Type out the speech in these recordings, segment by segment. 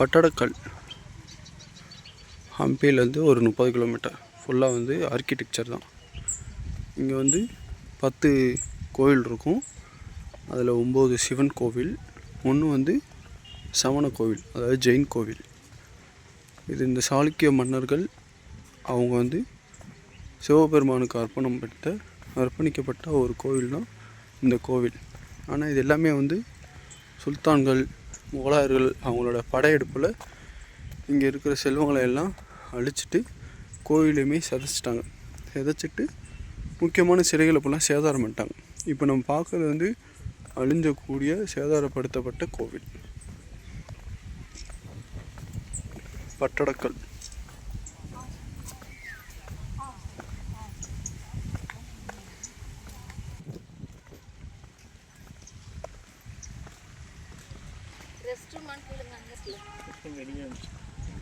பட்டடக்கல். ஹம்பியிலேருந்து ஒரு முப்பது கிலோமீட்டர். ஃபுல்லாக வந்து ஆர்கிடெக்சர் தான். இங்கே வந்து பத்து கோவில் இருக்கும். அதில் ஒம்பது சிவன் கோவில் ஒன்று வந்து சமண கோவில் அதாவது ஜெயின் கோவில். இது இந்த சாளுக்கிய மன்னர்கள் அவங்க வந்து சிவபெருமானுக்கு அர்ப்பணம் பெற்ற அர்ப்பணிக்கப்பட்ட ஒரு கோவில் தான் இந்த கோவில். ஆனால் இது எல்லாமே வந்து சுல்தான்கள் முகலாயர்கள் அவங்களோட படையெடுப்பில் இங்கே இருக்கிற செல்வங்களை எல்லாம் அழிச்சிட்டு கோயிலையுமே சிதைச்சிட்டாங்க. சிதைச்சிட்டு முக்கியமான சிலைகளை இப்போலாம் சேதாரம் பண்ணிட்டாங்க. இப்போ நம்ம பார்க்குறது வந்து அழிஞ்சக்கூடிய சேதாரப்படுத்தப்பட்ட கோவில். பட்டடக்கல். ரெஸ்ட் ரூமான்னு கேளுங்க அங்கே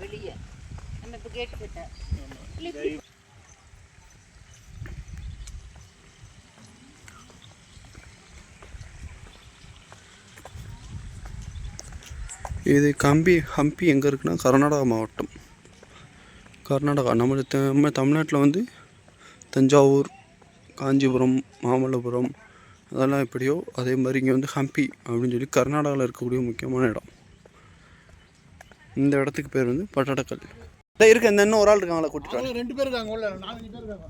வெளியே நம்ம இப்போ கேட்டு. கிட்ட இல்லை இப்படி இது கம்பி ஹம்பி எங்கே இருக்குன்னா கர்நாடகா மாவட்டம். கர்நாடகா. நம்ம நம்ம தமிழ்நாட்டில் வந்து தஞ்சாவூர் காஞ்சிபுரம் மாமல்லபுரம் அதெல்லாம் எப்படியோ அதே மாதிரி இங்கே வந்து ஹம்பி அப்படின்னு சொல்லி கர்நாடகாவில் இருக்கக்கூடிய முக்கியமான இடம். இந்த இடத்துக்கு பேர் வந்து பட்டடக்கல். இல்லை இருக்கு இந்த இன்னும் ஒரு ஆள் இருக்காங்களா? கூட்டிட்டு. ரெண்டு பேர் இருக்காங்க உள்ள நாலஞ்சு பேர் இருக்காங்க.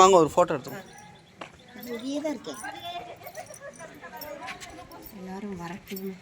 வாங்க ஒரு ஃபோட்டோ எடுத்துக்கோங்க 嗯。